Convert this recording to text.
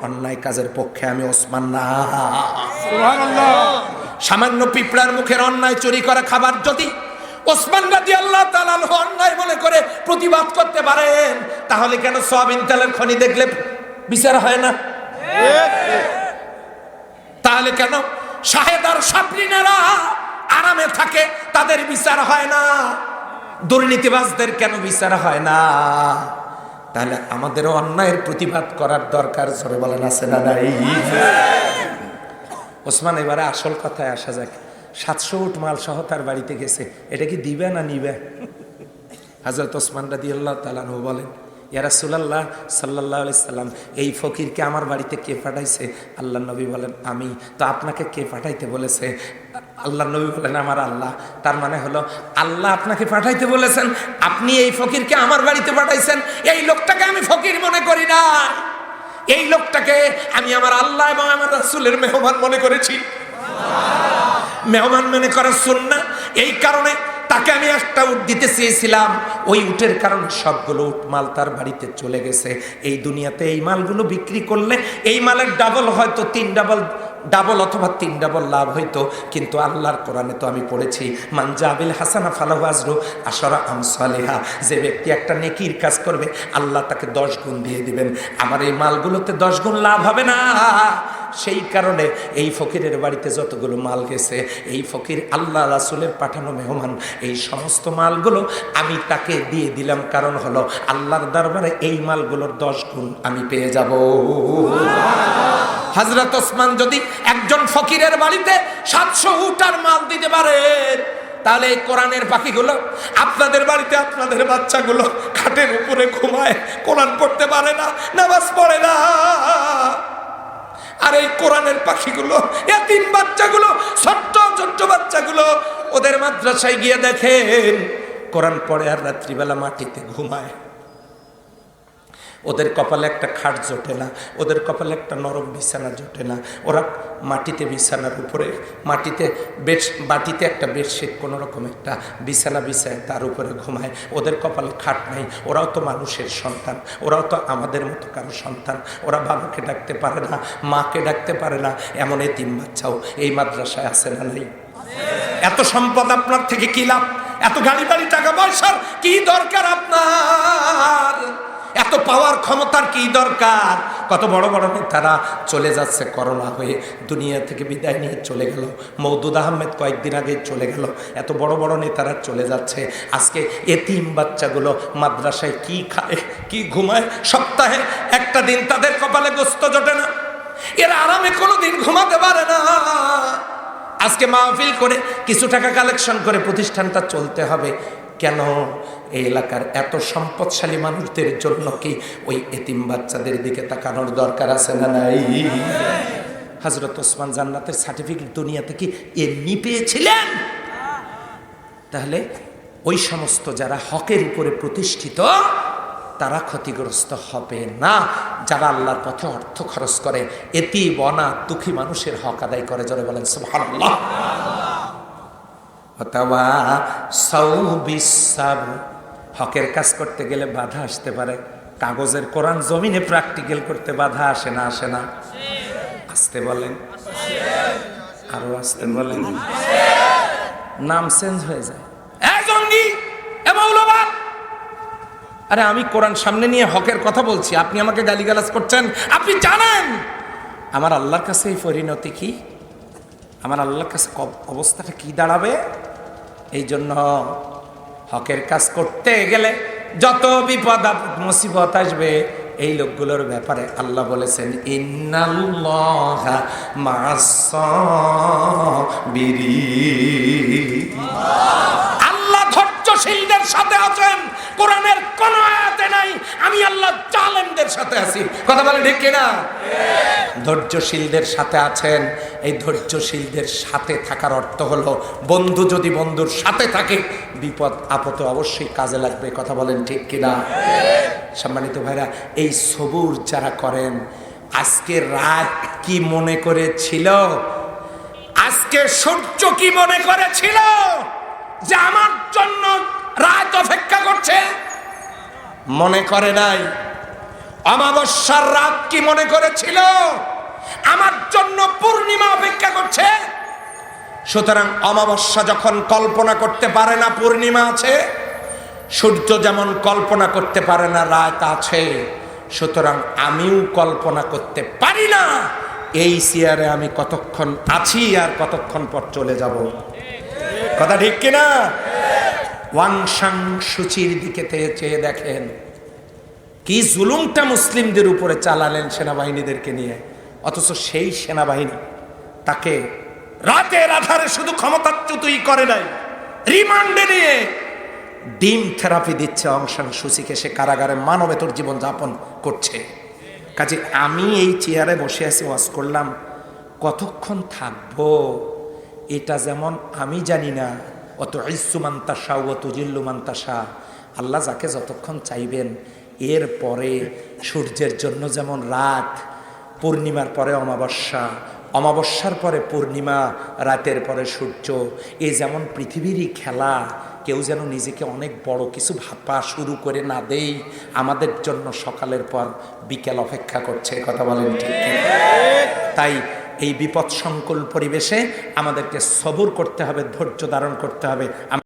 অন্যায় কাজের পক্ষে আমি ওসমান না। সামান্য পিঁপড়ার মুখের অন্যায় চুরি করা খাবার যদি ওসমান রাজি আল্লাহ তালান অন্যায় মনে করে প্রতিবাদ করতে পারেন তাহলে কেন সয়াবিন তেলের খনি দেখলে বিচার হয় না? তাহলে কেন শাহেদার সাপরিনারা আরামে থাকে তাদের বিচার হয় না? দুর্নীতিবাজদের কেন বিচার হয় না? তাহলে আমাদেরও অন্যায়ের প্রতিবাদ করার দরকার, জোরে বলেন, আছে না নাই? ওসমান, এবারে আসল কথায় আসা যাক। সাতশো উট মাল সহ তার বাড়িতে গেছে। এটা কি দিবে না নিবে? হাজরত ওসমান রাদি আল্লাহ তালানু বলেন ইয়ারা সুলাল্লাহ সাল্লাহ সাল্লাম, এই ফকিরকে আমার বাড়িতে কে পাঠাইছে? আল্লাহ নবী বলেন, আমি। তো আপনাকে কে পাঠাইতে বলেছে? আল্লাহ, নবী বলেন আমার আল্লাহ। তার মানে হলো, আল্লাহ আপনাকে পাঠাইতে বলেছেন, আপনি এই ফকিরকে আমার বাড়িতে পাঠাইছেন। এই লোকটাকে আমি ফকির মনে করি না। এই লোকটাকে আমি আমার আল্লাহ এবং আমার রাসূলের মেহমান মনে করেছি। মেহমান মনে করার সুন্না এই কারণে তাকে আমি একটা উট দিতে চেয়েছিলাম। ওই উটের কারণে সবগুলো উট মাল তার বাড়িতে চলে গেছে। এই দুনিয়াতে এই মালগুলো বিক্রি করলে এই মালের ডাবল হয়তো তিন ডাবল ডাবল অথবা তিন ডাবল লাভ হইতো। কিন্তু আল্লাহর কোরআনে তো আমি পড়েছি মানজাবিল হাসানা ফালাহু আজরু আশরা আমসালিহা যে ব্যক্তি একটা নেকির কাজ করবে, আল্লাহ তাকে দশ গুণ দিয়ে দিবেন। আমার এই মালগুলোতে দশ গুণ লাভ হবে না। সেই কারণে এই ফকিরের বাড়িতে যতগুলো মাল গেছে, এই ফকির আল্লাহ রাসুলের পাঠানো মেহমান, এই সমস্ত মালগুলো আমি তাকে দিয়ে দিলাম। কারণ হলো আল্লাহর দরবারে এই মালগুলোর দশ গুণ আমি পেয়ে যাব। হাজরত ওসমান যদি একজন ফকিরের বাড়িতে সাতশো উটার মাল দিতে পারেন তাহলে এই কোরআনের পাখিগুলো আপনাদের বাড়িতে আপনাদের বাচ্চাগুলো খাটের উপরে ঘুমায়, কোরআন পড়তে পারে না, নামাজ পড়ে না। আর এই কোরআনের পাখিগুলো, এতিম বাচ্চাগুলো, ছোট্ট ছোট্ট বাচ্চাগুলো ওদের মাদ্রাসায় গিয়ে দেখেন, কোরআন পড়ে আর রাত্রিবেলা মাটিতে ঘুমায়। ওদের কপালে একটা খাট জোটে না, ওদের কপালে একটা নরম বিছানা জোটে না। ওরা মাটিতে বিছানার উপরে, মাটিতে বেড মাটিতে একটা বেডশিট, কোনো রকম একটা বিছানা বিছায়, তার উপরে ঘুমায়। ওদের কপালে খাট নাই, ওরাও তো মানুষের সন্তান, ওরাও তো আমাদের মতো কারও সন্তান। ওরা বাবাকে ডাকতে পারে না, মাকে ডাকতে পারে না, এমন এই তিন বাচ্চাও এই মাদ্রাসায় আছে না নাই। এত সম্পদ আপনার থেকে কি লাভ? এত গাড়ি বাড়ি, টাকা পয়সার কি দরকার আপনার? এত পাওয়ার ক্ষমতার কি দরকার? কত বড় বড় নেতারা চলে যাচ্ছে করোনা হয়ে। দুনিয়া থেকে বিদায় নিয়ে চলে গেল। মৌদুদ আহমেদ কয়েকদিন আগে চলে গেল। এত বড় বড় নেতারা চলে যাচ্ছে। আজকে এতিম বাচ্চাগুলো মাদ্রাসায় কি খায়, কি ঘুমায়? সপ্তাহে একটা দিন তাদের কপালে গোস্ত জোটে না। এরা আরামে কোনো দিন ঘুমাতে পারে না। আজকে মাহফিল করে কিছু টাকা কালেকশন করে প্রতিষ্ঠানটা চলতে হবে। কেন এই এলাকার এত সম্পদশালী মানুষদের জন্য কি ওই এতিম বাচ্চাদের দিকে তাকানোর দরকার আছে না নাই? হজরত ওসমান জান্নাতের সার্টিফিকেট দুনিয়াতে কি এমনি পেয়েছিলেন? তাহলে ওই সমস্ত যারা হকের উপরে প্রতিষ্ঠিত, তারা ক্ষতিগ্রস্ত হবে না। যারা আল্লাহর পথে অর্থ খরচ করে এতি বনা দুঃখী মানুষের হক আদায় করে যারা বলেন, সুবহানাল্লাহ। অথবা সৌবিসাব হকের কাজ করতে গেলে বাধা আসতে পারে। কাগজের কোরআন জমিনে প্র্যাকটিক্যাল করতে বাধা আসে না আসে না। আসতে বলেন। আরও আসতে বলেন। নাম চেঞ্জ হয়ে যায়। আরে আমি কোরআন সামনে নিয়ে হকের কথা বলছি। আপনি আমাকে গালিগালাজ করছেন। আপনি জানেন! আমার আল্লাহর কাছে এই পরিণতি কি? আমার আল্লাহর কাছে অবস্থাটা কি দাঁড়াবে? এই জন্য হকের কাজ করতে গেলে যত বিপদ মুসিবত আসবে, এই লোকগুলোর ব্যাপারে আল্লাহ বলেছেন, ইন্নাল্লাহা মাসাবিরিন আল্লাহ ধৈর্যশীলদের সাথে আছেন কোরআনের কোন আয়াতে নাই আমি আল্লাহ জালেমদের সাথে আছি। কথা ঠিক কিনা? ধৈর্যশীলদের সাথে আছেন, এই ধৈর্যশীলদের সাথে থাকার অর্থ হলো, বন্ধু যদি বন্ধুর সাথে থাকে, বিপদ আপদে অবশ্যই কাজে লাগবে, কথা বলেন ঠিক কিনা? সম্মানিত ভাইরা, এই সবুর যারা করেন, আজকে রাত কি মনে করেছিল? আজকে সূর্য কি মনে করেছিল? যে আমার জন্য রাত অপেক্ষা করছে? মনে করে নাই। অমাবস্যার রাত কি মনে করেছিল? আমার জন্য পূর্ণিমা অপেক্ষা করছে। সুতরাং অমাবস্যা যখন কল্পনা করতে পারে না পূর্ণিমা আছে, সূর্য যেমন কল্পনা করতে পারে না, রাত আছে, সুতরাং আমিও কল্পনা করতে পারি না। এই চেয়ারে আমি কতক্ষণ আছি আর কতক্ষণ পর চলে যাব? কথা ঠিক কিনা? ওয়াংশাং সূচির দিকে চেয়ে দেখেন কি জুলুমটা মুসলিমদের উপরে চালালেন সেনাবাহিনীদেরকে নিয়ে? অথচ সেই সেনাবাহিনী তাকে রাতের আধারে শুধু ক্ষমতাচ্যুতই করে নাই, রিমান্ডে নিয়ে ডিম থেরাপি দিচ্ছে অংশান সূচিকে সে কারাগারে মানবেতর জীবন যাপন করছে। কাজে আমি এই চেয়ারে বসে আছি, ওয়াজ করলাম, কতক্ষণ থাকব? এটা যেমন আমি জানি না। অত ইসুমান্তাসা অত জিল্লুমান্তাসা আল্লাহ যাকে যতক্ষণ চাইবেন এর পরে সূর্যের জন্য যেমন রাত, পূর্ণিমার পরে অমাবস্যা, অমাবস্যার পরে পূর্ণিমা, রাতের পরে সূর্য, এ যেমন পৃথিবীরই খেলা, কেউ যেন নিজেকে অনেক বড় কিছু ভাপা শুরু করে না দেই, আমাদের জন্য সকালের পর বিকেল অপেক্ষা করছে কথা বলেন ঠিক তাই এই বিপদ সংকুল পরিবেশে আমাদেরকে সবুর করতে হবে, ধৈর্য ধারণ করতে হবে।